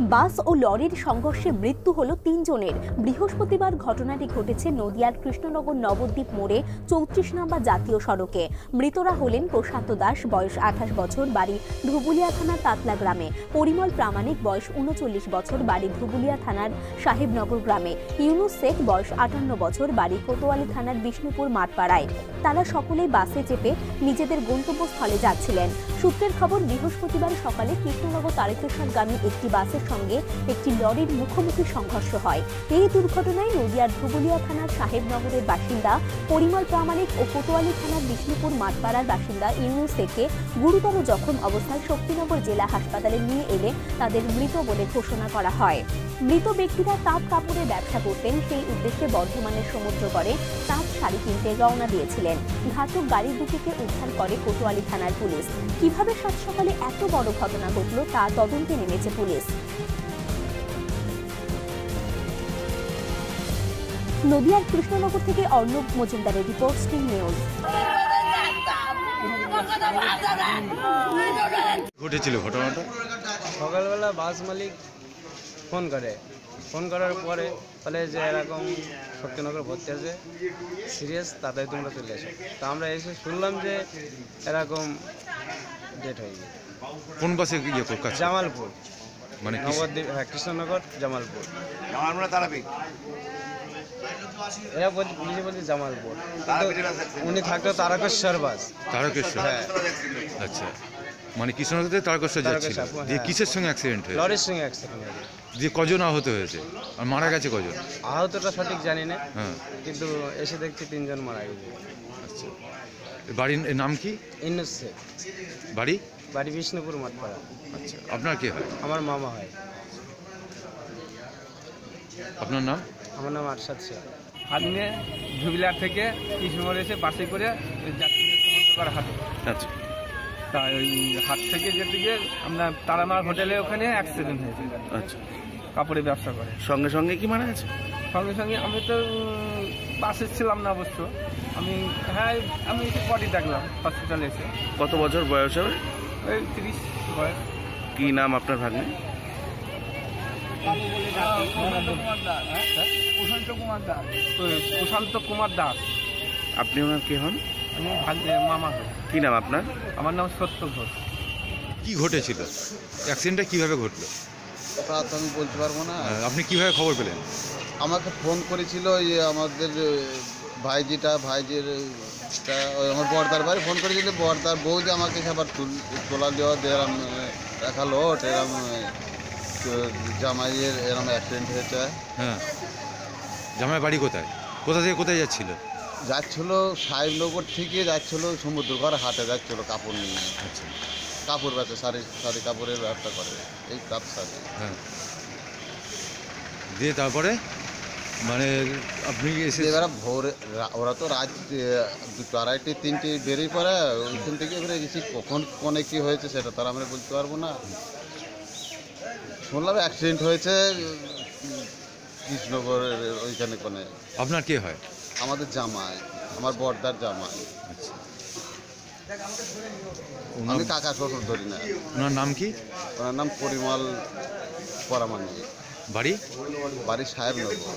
বাস ও লরির সংঘর্ষে মৃত্যু হলো তিনজনের। বৃহস্পতিবার ঘটনাটি ঘটেছে নদিয়ার কৃষ্ণনগর নবদ্বীপ মোড়ে চৌত্রিশ নম্বর জাতীয় সড়কে। মৃতরা হলেন প্রশান্ত দাস, বয়স আঠাশ বছর, বাড়ি ধুবুলিয়া থানার তাতলা গ্রামে। পরিমল প্রামাণিক, বয়স উনচল্লিশ বছর, বাড়ি ধুবুলিয়া থানার সাহেবনগর গ্রামে। ইউনুস শেখ, বয়স আটান্ন বছর, বাড়ি কোতোয়ালি থানার বিষ্ণুপুর মাঠপাড়ায়। তারা সকলেই বাসে চেপে নিজেদের গন্তব্যস্থলে যাচ্ছিলেন। সূত্রের খবর, বৃহস্পতিবার সকালে কৃষ্ণনগর তারকেশ্বরগামী একটি বাসের সঙ্গে একটি লরির মুখোমুখি সংঘর্ষ হয়। এই দুর্ঘটনায় নদিয়ার ধুবুলিয়া থানার সাহেবনগরের বাসিন্দা, পরিমল প্রামাণিক ও কোতোয়ালি থানার বিষ্ণুপুর মাঠপাড়ার বাসিন্দা ইউনুস শেখকে গুরুতর জখম অবস্থায় শক্তিনগর জেলা হাসপাতালে নিয়ে এলে তাদের মৃত বলে ঘোষণা করা হয়। মৃত ব্যক্তিরা তাঁত কাপড়ের ব্যবসা করতেন, সেই উদ্দেশ্যে বর্ধমানের সমুদ্রগড়ে তাঁত শাড়ি কিনতে রওনা দিয়েছিলেন। ঘাতক গাড়ি দুটিকে উদ্ধার করে কোতোয়ালি থানার পুলিশ। কীভাবে সাত সকালে এত বড় ঘটনা ঘটল তা তদন্তে নেমেছে পুলিশ। নদিয়ার কৃষ্ণনগর থেকে অর্ণব মজুমদারের রিপোর্ট স্টিং নিউজ। ঘটেছিল ঘটনাটা? সকালবেলা বাস মালিক ফোন করে। ফোন করার পরে বলে যে এরকম শক্তিনগর ভর্তি আছে সিরিয়াস তাড়াতাড়ি তোমরা চলে এসো। তা আমরা এসে শুনলাম যে এরকম ডেট হয়ে গেছে কোন বাসে ইয়ে জামালপুর। মানে নবদ্বীপ হ্যাঁ কৃষ্ণনগর জামালপুর। এরা বলছে পুলিশে বলছে জামালপুর উনি থাকতো তারকেশ্বর বাস তারকেশ্বর। হ্যাঁ। আচ্ছা। মানে কৃষ্ণনগর থেকে তারকেশ্বর যাচ্ছিল। তারকেশ্বর, দিয়ে হ্যাঁ। কিসের সঙ্গে অ্যাক্সিডেন্ট হয়েছে? লরির সঙ্গে অ্যাক্সিডেন্ট হয়েছে। দিয়ে কজন আহত হয়েছে? আর মারা গেছে কজন? আহতটা সঠিক জানি না। হ্যাঁ। কিন্তু এসে দেখছি তিনজন মারা গেছে। আচ্ছা। বাড়ির নাম কি? ইনুস শেখ। বাড়ি? বাড়ি বিষ্ণুপুর মাঠপাড়া। আচ্ছা। আপনার কি হয়? আমার মামা হয়। আপনার নাম? আমার নাম আরশাদ শেখ। আজকে ঝুবিলার থেকে কৃষ্ণগর এসে বাসে করে সমুদ্রপাড় হাটে আচ্ছা। তা ওই হাট থেকে যেতে গিয়ে আমরা তারামার হোটেলে ওখানে অ্যাক্সিডেন্ট হয়েছে। আচ্ছা। কাপড়ে ব্যবসা করে। সঙ্গে সঙ্গে কি মারা গেছে? সঙ্গে সঙ্গে আমি তো বাসে ছিলাম না অবশ্য। আমি হ্যাঁ আমি বডি দেখলাম হসপিটালে এসে। কত বছর বয়স হবে? ওই তিরিশ বয়স। কি নাম আপনার ভাগ্নে? প্রশান্ত কুমার দাস। প্রশান্ত কুমার দাস। আপনি ওনার কে হন? আমি মামা কি নাম আপনার? আমার নাম সত্য ঘোষ। কি ঘটেছিল? অ্যাক্সিডেন্টটা কীভাবে ঘটলো? তা তো আমি বলতে পারব না। আপনি কীভাবে খবর পেলেন? আমাকে ফোন করেছিল ওই আমাদের ভাইজিটা ভাইজির ওই আমার বর্দার বাড়ি ফোন করেছিল। বর্দার বউ যে আমাকে আবার তুল- দেওয়া এ, দেখাল এরম জামাইয়ের এরম অ্যাক্সিডেন্ট হয়েছে। হ্যাঁ। জামাই বাড়ি কোথায়? কোথা থেকে কোথায় যাচ্ছিল? যাচ্ছিল সাহেবনগর থেকে যাচ্ছিল সমুদ্রঘর হাটে যাচ্ছিল কাপড় নিয়ে। আচ্ছা। কাপড় বেচে শাড়ি শাড়ি কাপড়ের ব্যবসা করে। এই কাপ শাড়ি। হ্যাঁ। দিয়ে তারপরে? মানে আপনি এসে এবারে ভোরে ওরা তো রাত দুটো আড়াইটে তিনটে বেরিয়ে পড়ে ওইখান থেকে এবারে গেছি। কখন কোনে কি হয়েছে সেটা তো আর আমরা বলতে পারব না। শুনলাম অ্যাক্সিডেন্ট হয়েছে কৃষ্ণগরের ওইখানে কোনে আপনার কি হয়? আমাদের জামাই আমার বর্দার জামাই। আচ্ছা। আমি কাকা শ্বশুর ধরি না। ওনার নাম কি? ওনার নাম পরিমল পরামানি। বাড়ি? বাড়ি সাহেবনগর।